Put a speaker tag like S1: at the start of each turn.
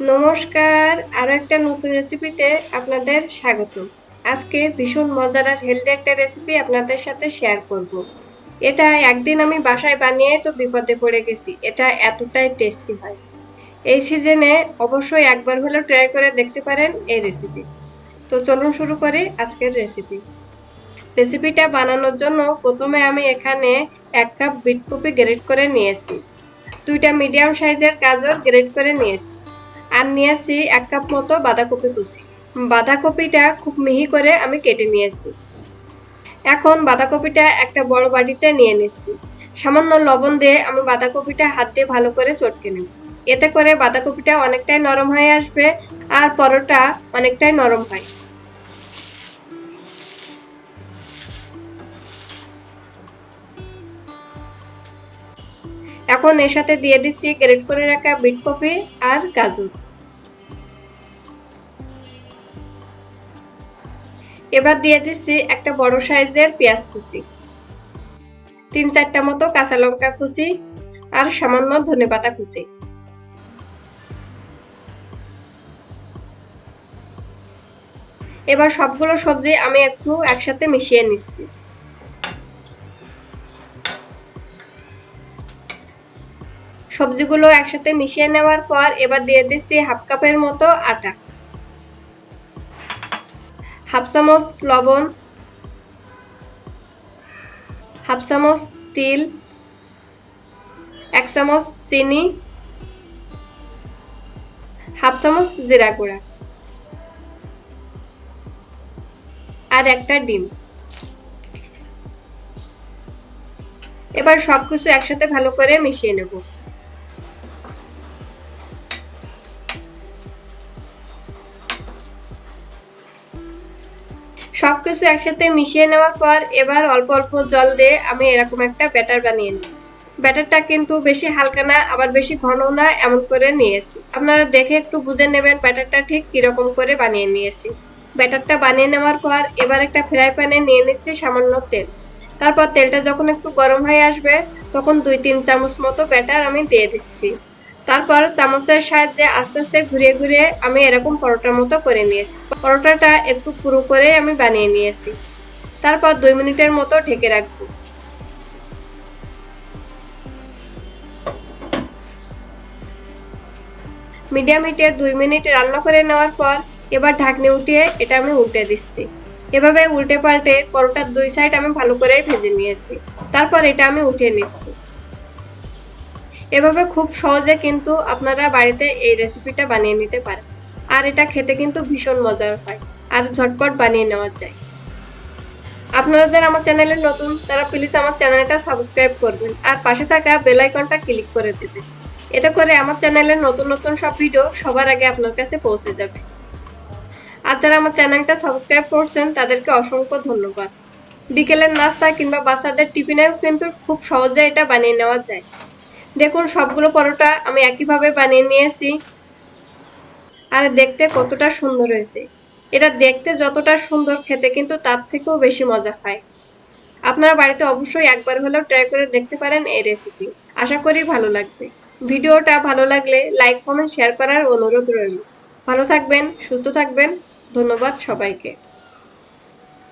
S1: নমস্কার আরও একটা নতুন রেসিপিতে আপনাদের স্বাগত আজকে ভীষণ মজার আর হেলদি একটা রেসিপি আপনাদের সাথে শেয়ার করব। এটা একদিন আমি বাসায় বানিয়ে তো বিপদে পড়ে গেছি, এটা এতটাই টেস্টি হয়। এই সিজনে অবশ্যই একবার হলেও ট্রাই করে দেখতে পারেন এই রেসিপি তো চলুন শুরু করি আজকের রেসিপি রেসিপিটা বানানোর জন্য প্রথমে আমি এখানে এক কাপ বিটকপি গ্রেট করে নিয়েছি। দুইটা মিডিয়াম সাইজের গাজর গ্রেট করে নিয়েছি। আর নিয়েছি এক কাপ মতো বাঁধাকপি কুচি। বাঁধাকপিটা খুব মিহি করে আমি কেটে নিয়েছি। এখন বাঁধাকপিটা একটা বড় বাটিতে নিয়ে নিচ্ছি। সামান্য লবণ দিয়ে আমি বাঁধাকপিটা হাত দিয়ে ভালো করে চটকে নেব। এতে করে বাঁধাকপিটা অনেকটাই নরম হয়ে আসবে আর পরোটা অনেকটাই নরম হয়। এখন এর সাথে দিয়ে দিচ্ছি গ্রেট করে রাখা বিট কপি আর গাজর। এবার দিয়ে দিচ্ছি একটা বড় সাইজের পেঁয়াজ কুচি। তিন চারটা মতো কাঁচা লঙ্কা কুচি আর সামান্য ধনে পাতা কুচি। এবার সবগুলো সবজি আমি একটু একসাথে মিশিয়ে নিচ্ছি। সবজিগুলো একসাথে মিশিয়ে নেওয়ার পর এবার দিয়ে দিচ্ছি হাফ কাপের মতো আটা। হাফ চামচ লবণ, হাফ চামচ তিল, এক চামচ চিনি, হাফ চামচ জিরা গুঁড়া আর একটা ডিম। এবার সবকিছু একসাথে ভালো করে মিশিয়ে নেব। সবকিছু একসাথে মিশিয়ে নেওয়ার পর এবার অল্প অল্প জল দিয়ে আমি এরকম একটা ব্যাটার বানিয়ে নিই। ব্যাটারটা কিন্তু বেশি হালকা না, আবার বেশি ঘন না, এমন করে নিয়েছি। আপনারা দেখে একটু বুঝে নেবেন ব্যাটারটা ঠিক কীরকম করে বানিয়ে নিয়েছি। ব্যাটারটা বানিয়ে নেওয়ার পর এবার একটা ফ্রাই প্যানে নিয়ে নিচ্ছি সামান্য তেল। তারপর তেলটা যখন একটু গরম হয়ে আসবে, তখন দুই তিন চামচ মতো ব্যাটার আমি দিয়ে দিচ্ছি। তারপর চামচের সাহায্যে আস্তে আস্তে ঘুরিয়ে ঘুরিয়ে আমি এরকম পরোটার মতো করে নিয়েছি। পরোটাটা একটু পুরো করে আমি বানিয়ে নিয়েছি। তারপর দুই মিনিটের মতো ঢেকে রাখব। মিডিয়াম হিটে দুই মিনিট রান্না করে নেওয়ার পর এবার ঢাকনি উঠিয়ে এটা আমি উল্টে দিচ্ছি। এভাবে উল্টে পাল্টে পরোটার দুই সাইড আমি ভালো করে ভেজে নিয়েছি। তারপর এটা আমি উঠিয়ে নিচ্ছি। এভাবে খুব সহজে কিন্তু আপনারা বাড়িতে এই রেসিপিটা বানিয়ে নিতে পারেন। আর এটা খেতে কিন্তু ভীষণ মজার হয়। আর ঝটপট বানিয়ে নেওয়া যায়। আপনারা যারা আমার চ্যানেলে নতুন, তারা প্লিজ আমার চ্যানেলটা সাবস্ক্রাইব করবেন। আর পাশে থাকা বেল আইকনটা ক্লিক করে দেবেন। এতে করে আমার চ্যানেলের নতুন নতুন সব ভিডিও সবার আগে আপনার কাছে পৌঁছে যাবে। আর যারা আমার চ্যানেলটা সাবস্ক্রাইব করছেন, তাদেরকে অসংখ্য ধন্যবাদ। বিকেলের নাস্তা কিংবা বাচ্চাদের টিফিনেও কিন্তু খুব সহজে এটা বানিয়ে নেওয়া যায়। দেখুন, সবগুলো পরোটা আমি একইভাবে বানিয়ে নিয়েছি। আর দেখতে কতটা সুন্দর হয়েছে। এটা দেখতে যতটা সুন্দর খেতে, কিন্তু তার থেকেও বেশি মজা হয়। আপনারা বাড়িতে অবশ্যই একবার হলেও ট্রাই করে দেখতে পারেন এই রেসিপি আশা করি ভালো লাগবে। ভিডিওটা ভালো লাগলে লাইক কমেন্ট শেয়ার করার অনুরোধ রইল। ভালো থাকবেন, সুস্থ থাকবেন। ধন্যবাদ সবাইকে।